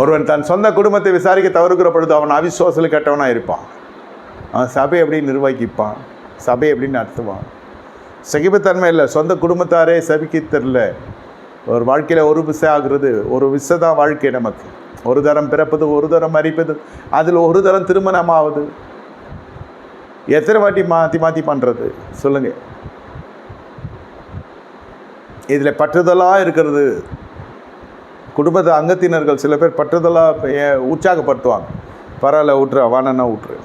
ஒருவன் தன் சொந்த குடும்பத்தை விசாரிக்க தவறுகிற பொழுது அவன் அவிசுவாசல் கெட்டவனாக இருப்பான். அவன் சபை எப்படி நிர்வகிப்பான்? சபை எப்படி நடத்துவான்? சகிப்புத்தன்மை இல்லை. சொந்த குடும்பத்தாரே சபிக்க தெரில ஒரு வாழ்க்கையில் ஒரு விசை ஆகுறது ஒரு விசை தான் வாழ்க்கை நமக்கு. ஒரு தரம் பிறப்பது ஒரு தரம் மறிப்பது அதில் ஒரு தரம் திருமணம் ஆகுது எத்தனை வாட்டி மாற்றி மாற்றி பண்ணுறது சொல்லுங்கள் இதில் பற்றுதலாக இருக்கிறது. குடும்பத்து அங்கத்தினர்கள் சில பேர் பற்றுதலாக உற்சாகப்படுத்துவாங்க. பரவாயில்ல விட்ரு வானன்னா விட்ரு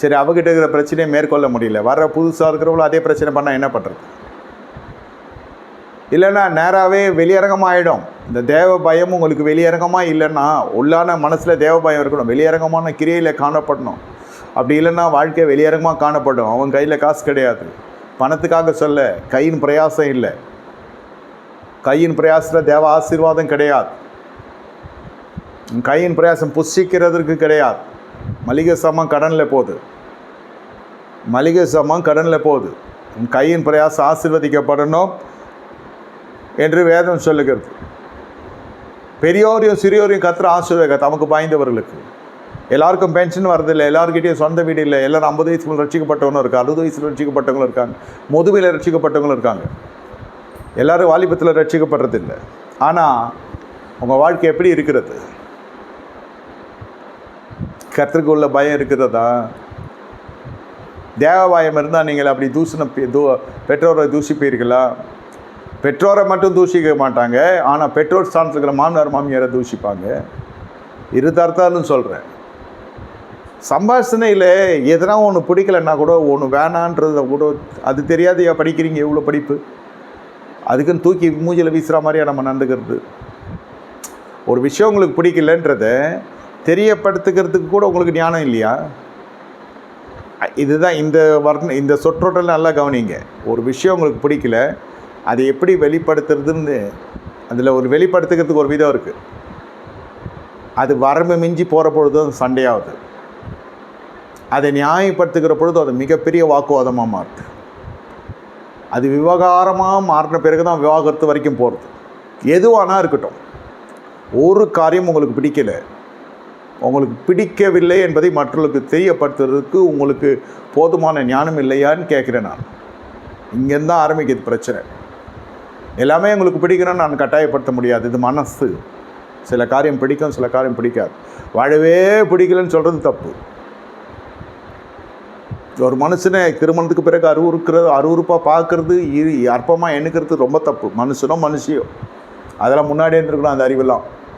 சரி அவகிட்ட இருக்கிற பிரச்சனையை மேற்கொள்ள முடியல. வர புதுசாக இருக்கிறவங்களும் அதே பிரச்சனை பண்ணால் என்ன பண்ணுறது இல்லைன்னா நேராகவே வெளியரங்கமாகிடும் இந்த தேவ பயம் உங்களுக்கு வெளியரங்கமாக இல்லைன்னா உள்ளான மனசில் தேவ பயம் இருக்கணும். வெளியரங்கமான கிரியையில் காணப்படணும். அப்படி இல்லைன்னா வாழ்க்கை வெளியரங்கமாக காணப்படும். அவன் கையில் காசு கிடையாது. பணத்துக்காக சொல்ல கையின் பிரயாசம் இல்லை. கையின் பிரயாசத்தில் தேவ ஆசீர்வாதம் கிடையாது. கையின் பிரயாசம் புஷிக்கிறதுக்கு கிடையாது. மளிகை சாமான் கடனில் போகுது. மளிகை சாமான் கடனில் போகுது. உன் கையின் பிரயாசம் ஆசிர்வதிக்கப்படணும் என்று வேதம் சொல்லுகிறது. பெரியோரையும் சிறியோரையும் கத்துற ஆசீர்வாக தமக்கு பாய்ந்தவர்களுக்கு. எல்லாருக்கும் பென்ஷன் வரதில்லை எல்லாருக்கிட்டையும் சொந்த வீடு இல்லை எல்லாரும் ஐம்பது வயசுக்குள்ள ரட்சிக்கப்பட்டவங்களும் இருக்காங்க அறுபது வயசில் ரசிக்கப்பட்டவங்களும் இருக்காங்க முதுமையில் ரட்சிக்கப்பட்டவங்களும் இருக்காங்க. எல்லாரும் வாலிபத்தில் ரட்சிக்கப்படுறதில்லை. ஆனால் உங்கள் வாழ்க்கை எப்படி இருக்கிறது? கர்த்தருக்கு உள்ள பயம் இருக்கிறதா? தேவ பயம் இருந்தால் நீங்கள் அப்படி தூசின தூ பெற்றோரை தூசிப்பீர்களா? பெற்றோரை மட்டும் தூஷிக்க மாட்டாங்க. ஆனால் பெற்றோர் ஸ்தானத்தில் இருக்கிற மாமனார் மாமியாரை தூஷிப்பாங்க இரு தரத்தாலும் சொல்கிறேன் சம்பாஷணையில் எதனா ஒன்று பிடிக்கலன்னா கூட ஒன்று வேணான்றதை கூட அது தெரியாதையா படிக்கிறீங்க? எவ்வளோ படிப்பு? அதுக்குன்னு தூக்கி மூஞ்சில் வீசுகிற மாதிரியா நம்ம நடந்துக்கிறது. ஒரு விஷயம் உங்களுக்கு பிடிக்கலன்றத தெரியப்படுத்துக்கிறதுக்கு கூட உங்களுக்கு ஞானம் இல்லையா? இதுதான் இந்த வர்ண இந்த சொற்றொடரில் நல்லா கவனிங்க. ஒரு விஷயம் உங்களுக்கு பிடிக்கல அதை எப்படி வெளிப்படுத்துறதுன்னு அதில் ஒரு வெளிப்படுத்துக்கிறதுக்கு ஒரு விதம் இருக்குது அது வரம்பு மிஞ்சி போகிற பொழுது அது சண்டையாகுது. அதை நியாயப்படுத்துகிற பொழுது அது மிகப்பெரிய வாக்குவாதமாக மாறுது. அது விவகாரமாக மாறின பிறகு தான் விவாகரத்து வரைக்கும் போகிறது எதுவானா இருக்கட்டும். ஒரு காரியம் உங்களுக்கு பிடிக்கலை. உங்களுக்கு பிடிக்கவில்லை என்பதை மற்றவர்களுக்கு தெரியப்படுத்துறதுக்கு உங்களுக்கு போதுமான ஞானம் இல்லையான்னு கேட்குறேன் நான். இங்கேருந்து தான் ஆரம்பிக்குது பிரச்சனை. எல்லாமே உங்களுக்கு பிடிக்கணும்னு நான் கட்டாயப்படுத்த முடியாது. இது மனசு. சில காரியம் பிடிக்கும் சில காரியம் பிடிக்காது. வாழவே பிடிக்கலன்னு சொல்கிறது தப்பு. ஒரு மனுஷனை திருமணத்துக்கு பிறகு அருவுறுக்கிறது அருவறுப்பாக பார்க்கறது இரு அற்பமாக எண்ணுக்கிறது ரொம்ப தப்பு. மனுஷனோ மனுஷியோ. அதெல்லாம் முன்னாடியே இருந்திருக்கணும் அந்த அறிவெல்லாம்.